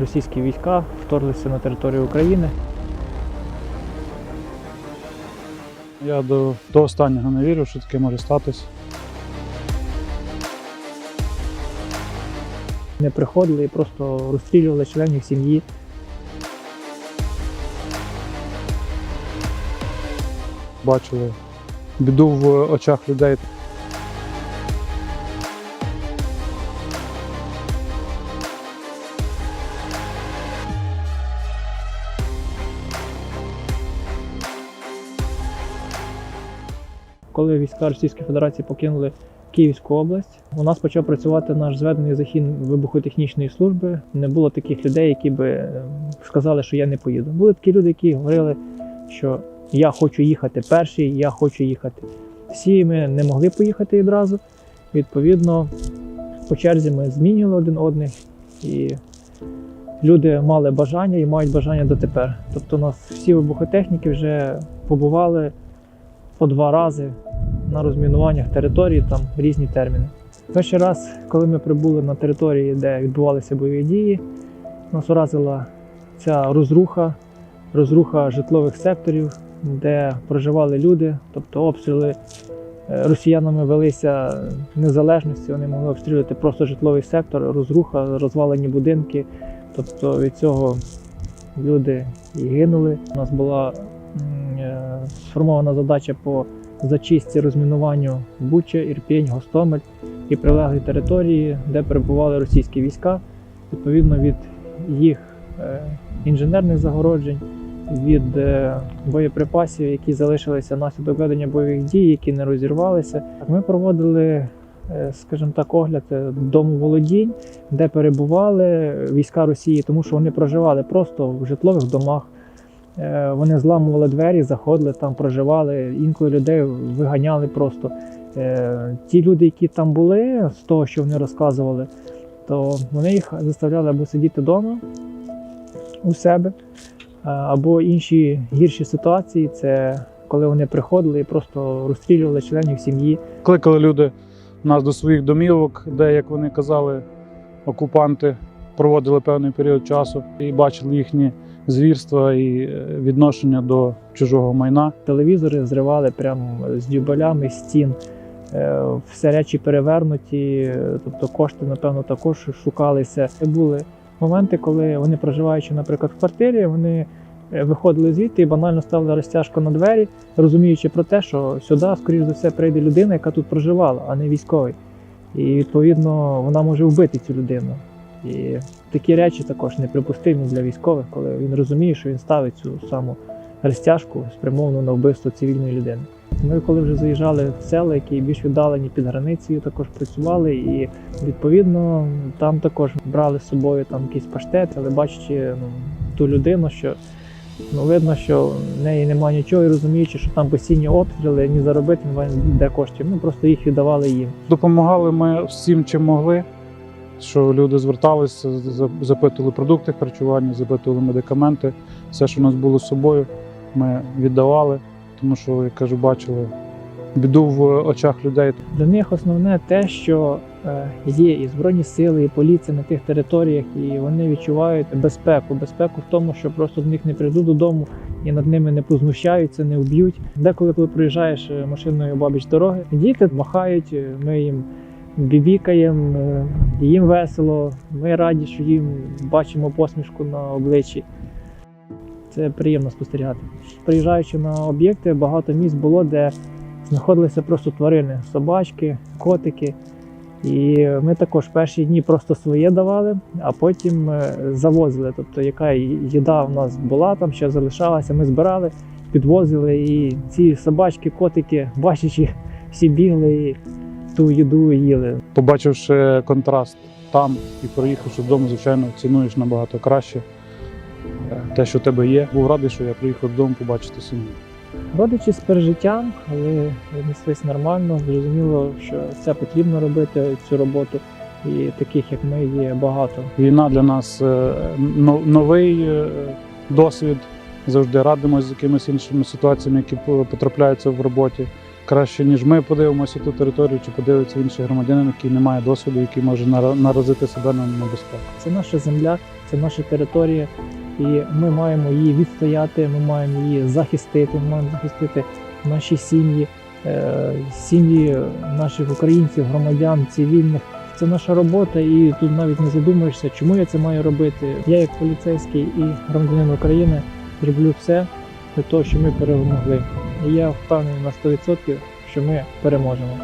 російські війська вторглися на територію України. Я до, до останнього не вірю, що таке може статись. Не приходили і просто розстрілювали членів сім'ї. Бачили біду в очах людей. Коли війська Російської Федерації покинули Київську область, у нас почав працювати наш зведений загін вибухотехнічної служби. Не було таких людей, які би е, сказали, що я не поїду. Були такі люди, які говорили, що я хочу їхати перший, я хочу їхати. Всі ми не могли поїхати відразу. Відповідно, по черзі ми змінювали один одних, і люди мали бажання і мають бажання дотепер. Тобто, у нас всі вибухотехніки вже побували по два рази на розмінуваннях території, там різні терміни. Перший раз, коли ми прибули на території, де відбувалися бойові дії, нас уразила ця розруха, розруха житлових секторів, де проживали люди, тобто обстріли е, росіянами велися незалежності, вони могли обстрілювати просто житловий сектор, розруха, розвалені будинки. Тобто від цього люди і гинули. У нас була сформована задача по зачистці розмінуванню Буча, Ірпінь, Гостомель і прилеглі території, де перебували російські війська, відповідно від їх е, інженерних загороджень, від е, боєприпасів, які залишилися внаслідок ведення бойових дій, які не розірвалися. Ми проводили, е, скажімо так, огляд е, дому володінь, де перебували війська Росії, тому що вони проживали просто в житлових домах. Е, Вони зламували двері, заходили там, проживали, інколи людей виганяли просто. Е, Ті люди, які там були, з того, що вони розказували, то вони їх заставляли або сидіти вдома у себе, е, або інші гірші ситуації це коли вони приходили і просто розстрілювали членів сім'ї. Кликали люди нас до своїх домівок, де, як вони казали, окупанти проводили певний період часу і бачили їхні звірства і е, відношення до чужого майна. Телевізори зривали прямо з дюбелями стін. Е, Все речі перевернуті, тобто кошти, напевно, також шукалися. Були моменти, коли вони, проживаючи, наприклад, в квартирі, вони е, виходили звідти і банально ставили розтяжку на двері, розуміючи про те, що сюди, скоріш за все, прийде людина, яка тут проживала, а не військовий. І відповідно вона може вбити цю людину. І такі речі також неприпустимі для військових, коли він розуміє, що він ставить цю саму розтяжку спрямовану на вбивство цивільної людини. Ми, коли вже заїжджали в села, які більш віддалені під границею, також працювали, і відповідно там також брали з собою там якийсь паштет, але бачачи ну, ту людину, що ну, видно, що в неї немає нічого, і розуміючи, що там постійні обстріли, ні заробити, немає де коштів. Ми просто їх віддавали їм. Допомагали ми всім, чим могли. Що люди зверталися, запитували продукти харчування, запитували медикаменти. Все, що у нас було з собою, ми віддавали, тому що, як кажу, бачили біду в очах людей. Для них основне те, що е, є і збройні сили, і поліція на тих територіях, і вони відчувають безпеку. Безпеку в тому, що просто до них не прийдуть додому і над ними не познущаються, не вб'ють. Деколи, коли проїжджаєш е, машиною бабіч дороги, діти махають, е, ми їм бібікаємо, е, їм весело. Ми раді, що їм бачимо посмішку на обличчі. Це приємно спостерігати. Приїжджаючи на об'єкти, багато місць було, де знаходилися просто тварини, собачки, котики. І ми також перші дні просто своє давали, а потім е, завозили. Тобто, яка їда в нас була, там ще залишалася, ми збирали, підвозили. І ці собачки, котики, бачачи, всі бігли і ту їду їли. Побачивши контраст там і приїхавши додому, звичайно, цінуєш набагато краще е, те, що в тебе є. Був радий, що я приїхав додому побачити сім'ю. Родичі з пережиттям, але віднеслись нормально. Зрозуміло, що це потрібно робити, цю роботу. І таких, як ми, є багато. Війна для нас е, новий е, досвід. Завжди радимося з якимись іншими ситуаціями, які потрапляються в роботі. Краще, ніж ми подивимося ту територію, чи подивиться інший громадянин, який не має досвіду, який може нара- наразити себе на небезпеку. Це наша земля, це наша територія, і ми маємо її відстояти, ми маємо її захистити, ми маємо захистити наші сім'ї, е, сім'ї наших українців, громадян, цивільних. Це наша робота, і тут навіть не задумуєшся, чому я це маю робити. Я, як поліцейський і громадянин України, зроблю все для того, щоб ми перемогли. І я впевнений на 100%, що ми переможемо.